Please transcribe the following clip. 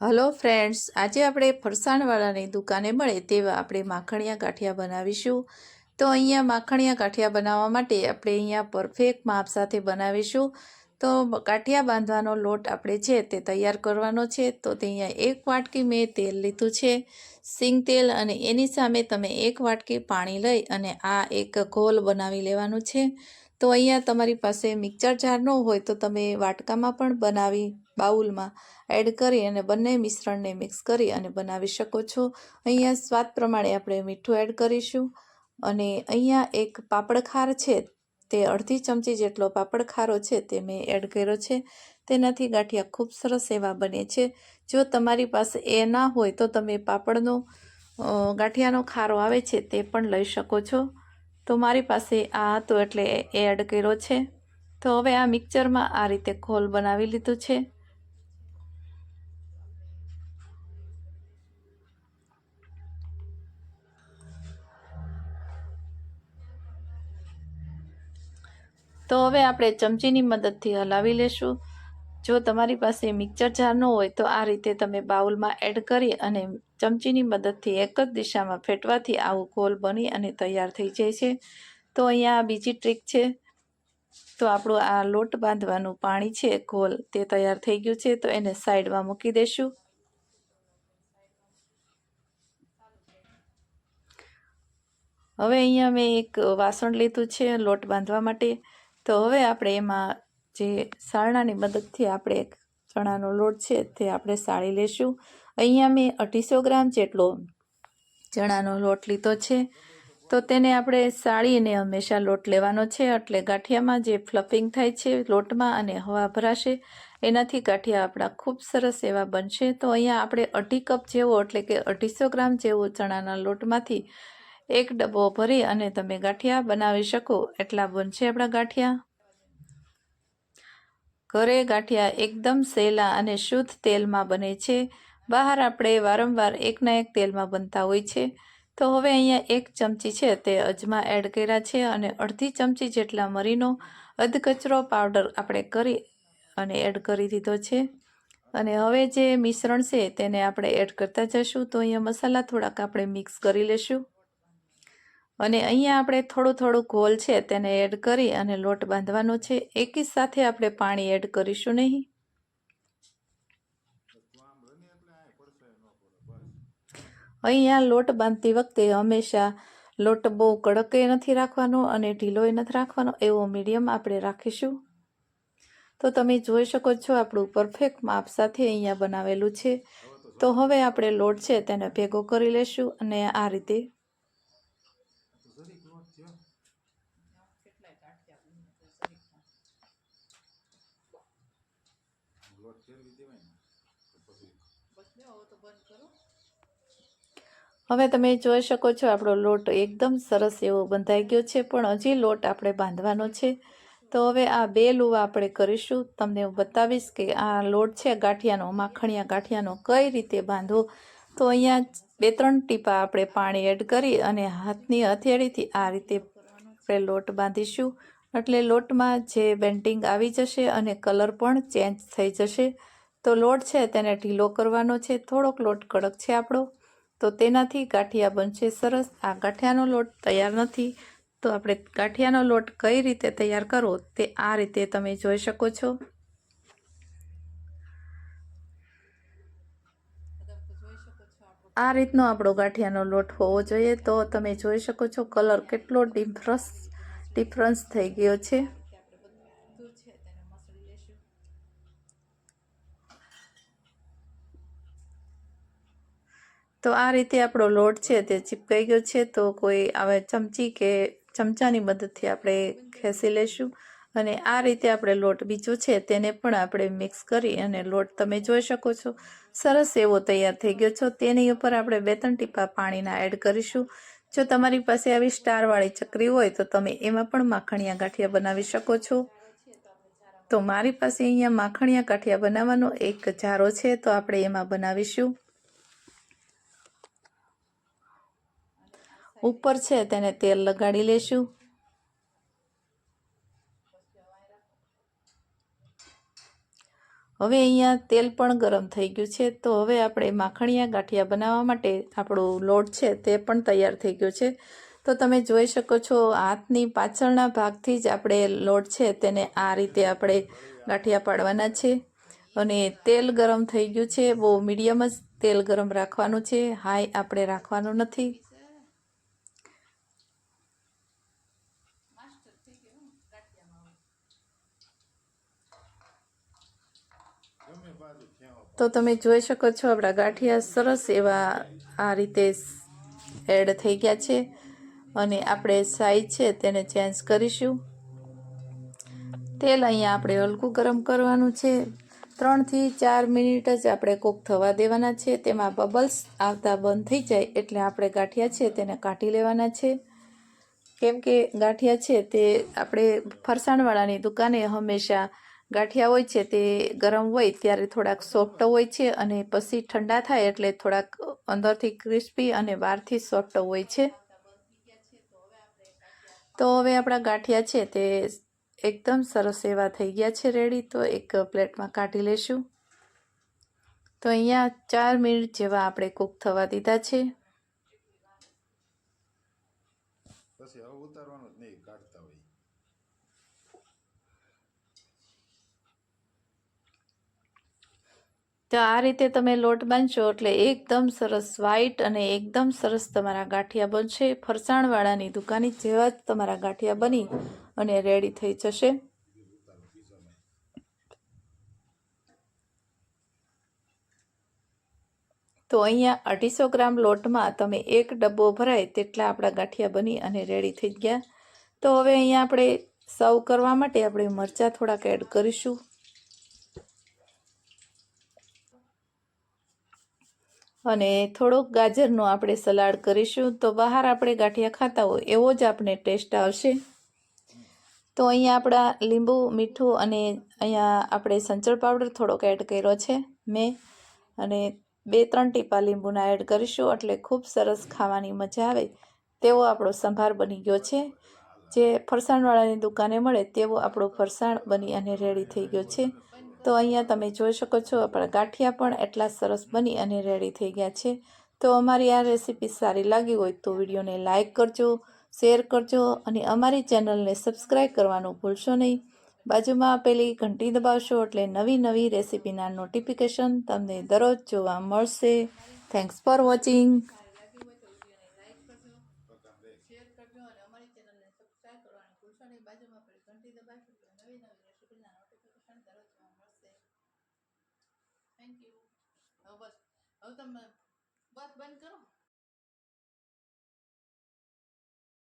Hello friends, આજે આપણે ફરસાણવાળાની દુકાને મળે તેવા આપણે માખણિયા ગાંઠિયા બનાવીશું. તો અહીંયા માખણિયા ગાંઠિયા બનાવવા માટે આપણે અહીંયા પરફેક્ટ માપ સાથે બનાવીશું. તો ગાંઠિયા બાંધવાનો લોટ આપણે છે તે તૈયાર કરવાનો છે. તો તે અહીંયા એક વાટકી મેં તેલ લીધું છે. સિંગ તેલ અને એની સામે તમે એક વાટકી પાણી લઈ અને આ એક ઘોલ બનાવી લેવાનું છે. તો અહીંયા તમારી પાસે મિક્સર જાર ન હોય તો તમે વાટકામાં પણ બનાવી બાઉલમાં એડ કરી અને બંને મિશ્રણને મિક્સ કરી અને બનાવી શકો છો. અહીંયા સ્વાદ પ્રમાણે આપણે મીઠું એડ કરીશું અને અહીંયા એક પાપડ ખાર છે, તે અડધી ચમચી જેટલો પાપડ ખારો છે તે મેં એડ કર્યો છે. તેનાથી ગાંઠિયા ખૂબ સરસ એવા બને છે. જો તમારી પાસે એ ના હોય તો તમે પાપડનો ગાંઠિયાનો ખારો આવે છે તે પણ લઈ શકો છો. તો મારી પાસે આ હતો એટલે એ એડ કર્યો છે. તો હવે આ મિક્સરમાં આ રીતે ખોલ બનાવી લીધું છે. તો હવે આપણે ચમચીની મદદથી હલાવી લેશું. જો તમારી પાસે મિક્સર જાર ન હોય તો આ રીતે તમે બાઉલમાં એડ કરી અને ચમચીની મદદથી એક જ દિશામાં ફેટવાથી આવું ગોલ બની અને તૈયાર થઈ જાય છે. તો અહીંયા બીજી ટ્રીક છે. તો આપણું આ લોટ બાંધવાનું પાણી છે, ગોલ તે તૈયાર થઈ ગયું છે, તો એને સાઈડમાં મૂકી દેશું. હવે અહીંયા મેં એક વાસણ લીધું છે લોટ બાંધવા માટે. તો હવે આપણે એમાં જે સારણાની મદદથી આપણે એક ચણાનો લોટ છે તે આપણે સાળી લેશું. અહીંયા મેં અઢીસો ગ્રામ જેટલો ચણાનો લોટ લીધો છે. તો તેને આપણે સાળીને હંમેશા લોટ લેવાનો છે. એટલે ગાંઠિયામાં જે ફ્લફિંગ થાય છે લોટમાં અને હવા ભરાશે, એનાથી ગાંઠિયા આપણા ખૂબ સરસ એવા બનશે. તો અહીંયા આપણે અઢી કપ જેવો એટલે કે અઢીસો ગ્રામ જેવો ચણાના લોટમાંથી એક ડબ્બો ભરી અને તમે ગાંઠિયા બનાવી શકો. એટલા બનશે આપણા ગાંઠિયા. ઘરે ગાંઠિયા એકદમ સહેલા અને શુદ્ધ તેલમાં બને છે. બહાર આપણે વારંવાર એકના એક તેલમાં બનતા હોય છે. તો હવે અહીંયા એક ચમચી છે તે અજમા એડ કર્યા છે અને અડધી ચમચી જેટલા મરીનો અધકચરો પાવડર આપણે કરી અને એડ કરી દીધો છે. અને હવે જે મિશ્રણ છે તેને આપણે એડ કરતા જશું. તો અહીંયા મસાલા થોડાક આપણે મિક્સ કરી લેશું. અને અહીંયા આપણે થોડું થોડું ગોલ છે તેને એડ કરી અને લોટ બાંધવાનો છે. એકી સાથે આપણે પાણી એડ કરીશું નહીં. અહીંયા લોટ બાંધતી વખતે હંમેશા લોટ બહુ કડકે નથી રાખવાનો અને ઢીલોય નથી રાખવાનો. એવો મીડિયમ આપણે રાખીશું. તો તમે જોઈ શકો છો આપણું પરફેક્ટ માપ સાથે અહીંયા બનાવેલું છે. તો હવે આપણે લોટ છે તેને ભેગો કરી લેશું અને આ રીતે હવે તમે જોઈ શકો છો, આપણો લોટ એકદમ સરસ એવો બંધાઈ ગયો છે, પણ હજી લોટ આપણે બાંધવાનો છે. તો હવે આ બે લુવા આપણે કરીશું. તમને હું બતાવીશ કે આ લોટ છે, ગાંઠિયાનો, માખણિયા ગાંઠિયાનો કઈ રીતે બાંધવો. તો અહીંયા બે ત્રણ ટીપા આપણે પાણી એડ કરી અને હાથની હથેળીથી આ રીતે આપણે લોટ બાંધીશું. એટલે લોટમાં જે બેન્ટિંગ આવી જશે અને કલર પણ ચેન્જ થઈ જશે. તો લોટ છે, તેને ઢીલો કરવાનો છે. થોડોક લોટ કડક છે આપણો. તો તેનાથી ગાંઠિયા બનશે સરસ. આ ગાંઠિયાનો લોટ તૈયાર નથી. તો આપણે ગાંઠિયાનો લોટ કઈ રીતે તૈયાર કરવો તે આ રીતે તમે જોઈ શકો છો. આ રીતનો આપણો ગાંઠિયાનો લોટ હોવો જોઈએ. તો તમે જોઈ શકો છો કલર કેટલો ડિફરન્સ ડિફરન્સ થઈ ગયો છે. તો આ રીતે આપણો લોટ છે તે ચીપકાઈ ગયો છે. તો કોઈ હવે ચમચી કે ચમચાની મદદથી આપણે ખેંચી લેશું. અને આ રીતે આપણે લોટ બીજો છે તેને પણ આપણે મિક્સ કરી અને લોટ તમે જોઈ શકો છો. સરસ એવો તૈયાર થઈ ગયો છો. તેની ઉપર આપણે બે ત્રણ ટીપા પાણીના એડ કરીશું. જો તમારી પાસે આવી સ્ટારવાળી ચકરી હોય તો તમે એમાં પણ માખણિયા ગાંઠિયા બનાવી શકો છો. તો મારી પાસે અહીંયા માખણિયા ગાંઠિયા બનાવવાનો એક જારો છે. તો આપણે એમાં બનાવીશું. ઉપર છે, તેને તેલ લગાડી લેશું. હવે અહીંયા તેલ પણ ગરમ થઈ ગયું છે, તો હવે આપણે માખણીયા ગાંઠિયા બનાવવા માટે આપણું લોટ છે, તે પણ તૈયાર થઈ ગયો છે. તો તમે જોઈ શકો છો, હાથની પાછળના ભાગથી જ આપણે લોટ છે, તેને આ રીતે આપણે ગાંઠિયા પાડવાના છે. અને તેલ ગરમ થઈ ગયું છે, બહુ મીડિયમ જ તેલ ગરમ રાખવાનું છે, હાઈ આપણે રાખવાનું નથી. તો તમે જોઈ શકો છો આપણા ગાંઠિયા સરસ એવા આ રીતે એડ થઈ ગયા છે અને આપણે સાઈઝ છે તેને ચેન્જ કરીશું. તેલ અહીંયા આપણે હલકું ગરમ કરવાનું છે. ત્રણથી ચાર મિનિટ જ આપણે કૂક થવા દેવાના છે. તેમાં બબલ્સ આવતા બંધ થઈ જાય એટલે આપણે ગાંઠિયા છે તેને કાઢી લેવાના છે. કેમ કે ગાંઠિયા છે તે આપણે ફરસાણવાળાની દુકાને હંમેશા ગાંઠિયા હોય છે તે ગરમ હોય ત્યારે થોડાક સોફ્ટ હોય છે અને પછી ઠંડા થાય એટલે થોડાક અંદરથી ક્રિસ્પી અને બહારથી સોફ્ટ હોય છે. તો હવે આપણા ગાંઠિયા છે તે એકદમ સરસ એવા થઈ ગયા છે રેડી. તો એક પ્લેટમાં કાઢી લેશું. તો અહીંયા ચાર મિનિટ જેવા આપણે કૂક થવા દીધા છે. પછી હવે ઉતારવાનું જ નહીં, કાઢતા હોય તો આ રીતે તમે લોટ બાંધશો એટલે એકદમ સરસ વ્હાઈટ અને એકદમ સરસ તમારા ગાંઠિયા બનશે. ફરસાણવાળાની દુકાની જેવા જ તમારા ગાંઠિયા બની અને રેડી થઈ જશે. તો અહીંયા અઢીસો ગ્રામ લોટમાં તમે એક ડબ્બો ભરાય તેટલા આપણા ગાંઠિયા બની અને રેડી થઈ ગયા. તો હવે અહીંયા આપણે સર્વ કરવા માટે આપણે મરચાં થોડાક એડ કરીશું. અને થોડોક ગાજરનો આપણે સલાડ કરીશું. તો બહાર આપણે ગાંઠિયા ખાતા હોય એવો જ આપણે ટેસ્ટ આવશે. તો અહીંયા આપણા લીંબુ, મીઠું અને અહીંયા આપણે સંચળ પાવડર થોડોક એડ કર્યો છે મેં. અને બે, ત્રણ ટીપા લીંબુના એડ કરીશું એટલે ખૂબ સરસ ખાવાની મજા આવે. તેવો આપણો સંભાર બની ગયો છે. જે ફરસાણવાળાની દુકાને મળે તેવો આપણો ફરસાણ બની અને રેડી થઈ ગયો છે. તો અહીંયા તમે જોઈ શકો છો, આપણા ગાંઠિયા પણ એટલા સરસ બની અને રેડી થઈ ગયા છે. તો અમારી આ રેસીપી સારી લાગી હોય તો વિડીયોને લાઇક કરજો શેર કરજો અને અમારી ચેનલને સબસ્ક્રાઈબ કરવાનું ભૂલશો નહીં. બાજુમાં આપેલી ઘંટી દબાવશો એટલે નવી નવી રેસીપીના નોટિફિકેશન તમને દરરોજ જોવા મળશે. Thanks for watching thank you હવે બસ હવે તમે બસ બંધ કરો.